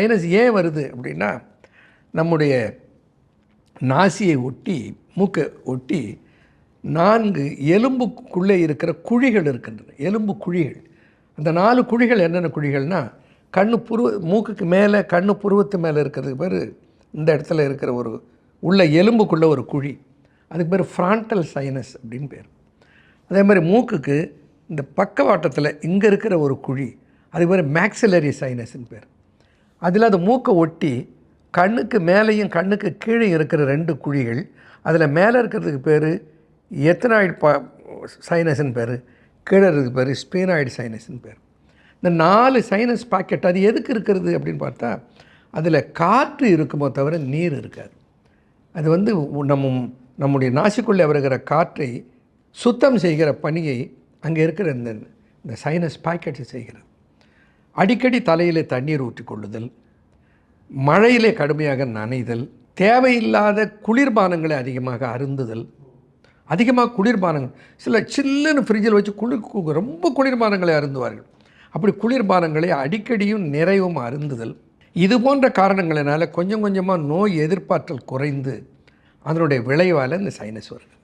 Sinus ஏன் வருது அப்படின்னா நம்முடைய நாசியை ஒட்டி மூக்கை ஒட்டி நான்கு எலும்புக்குள்ளே இருக்கிற குழிகள் இருக்கின்றன. எலும்பு குழிகள். அந்த நாலு குழிகள் என்னென்ன குழிகள்னா கண்ணு புருவ மூக்குக்கு மேலே கண்ணு புருவத்து மேலே இருக்கிறதுக்கு பேர் இந்த இடத்துல இருக்கிற ஒரு உள்ள எலும்புக்குள்ள ஒரு குழி. அதுக்கு பேர் ஃப்ராண்டல் சைனஸ் அப்படின்னு பேர். அதே மாதிரி மூக்குக்கு இந்த பக்கவாட்டத்தில் இங்கே இருக்கிற ஒரு குழி அதுக்கு பேர் மேக்ஸிலரி சைனஸ்ன்னு பேர். அதில் அது மூக்கை ஒட்டி கண்ணுக்கு மேலேயும் கண்ணுக்கு கீழே இருக்கிற ரெண்டு குழிகள் அதில் மேலே இருக்கிறதுக்கு பேர் எத்தனாய்டு பா சைனஸ்ன்னு பேர் கீழே இருக்கிறதுக்கு பேர் ஸ்பீனாய்டு சைனஸ்ன்னு பேர். இந்த நாலு சைனஸ் பாக்கெட் அது எதுக்கு இருக்கிறது அப்படின்னு பார்த்தா அதில் காற்று இருக்குமோ தவிர நீர் இருக்காது. அது வந்து நம்ம நம்முடைய நாசிக்குள்ளே வருகிற காற்றை சுத்தம் செய்கிற பணியை அங்கே இருக்கிற இந்த இந்த சைனஸ் பாக்கெட்ஸ் செய்கிறது. அடிக்கடி தலையிலே தண்ணீர் ஊற்றி கொள்ளுதல் மழையிலே கடுமையாக நனைதல் தேவையில்லாத குளிர்பானங்களை அதிகமாக அருந்துதல். அதிகமாக குளிர்பானங்கள் சில சில்லுன்னு ஃப்ரிட்ஜில் வச்சு குளிர் ரொம்ப குளிர்பானங்களை அருந்துவார்கள். அப்படி குளிர்பானங்களை அடிக்கடியும் நிறைவும் அருந்துதல். இது போன்ற காரணங்களினால் கொஞ்சம் கொஞ்சமாக நோய் எதிர்ப்பாற்றல் குறைந்து அதனுடைய விளைவால் இந்த சைனஸ் வருது.